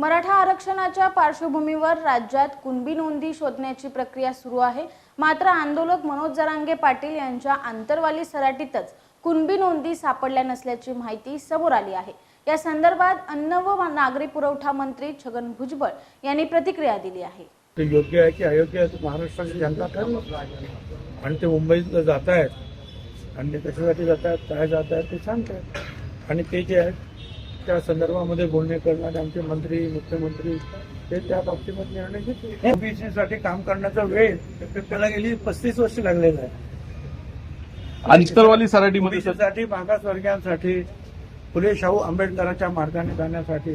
मराठा आरक्षणाच्या पार्श्वभूमीवर राज्यात कुणबी नोंदी शोधण्याची प्रक्रिया सुरू आहे. मात्र आंदोलक मनोज जरांगे पाटील यांच्या आंतरवाली सराटीतच कुणबी नोंदी सापडल्या नसल्याची माहिती समोर आली आहे. या संदर्भात अन्न व नागरी पुरवठा मंत्री छगन भुजबळ यांनी प्रतिक्रिया दिली आहे. ते योग्य आहे की अयोग्य आहे महाराष्ट्राची जनता ठरवलं आणि ते मुंबईत जात आहेत आणि ते कशासाठी जात आहेत काय जात आहेत ते सांगतात आणि ते जे आहेत त्या संदर्भामध्ये बोलणे करणारे आमचे मंत्री मुख्यमंत्री ते त्या बाबतीमध्ये निर्णय घेतील. ओबीसी साठी काम करण्याचा वेळ त्याला गेली पस्तीस वर्ष लागलेला आहे आंतरवाली सराटीमध्ये सर ओबीसीसाठी मागासवर्गीयांसाठी फुले शाहू आंबेडकरांच्या मार्गाने जाण्यासाठी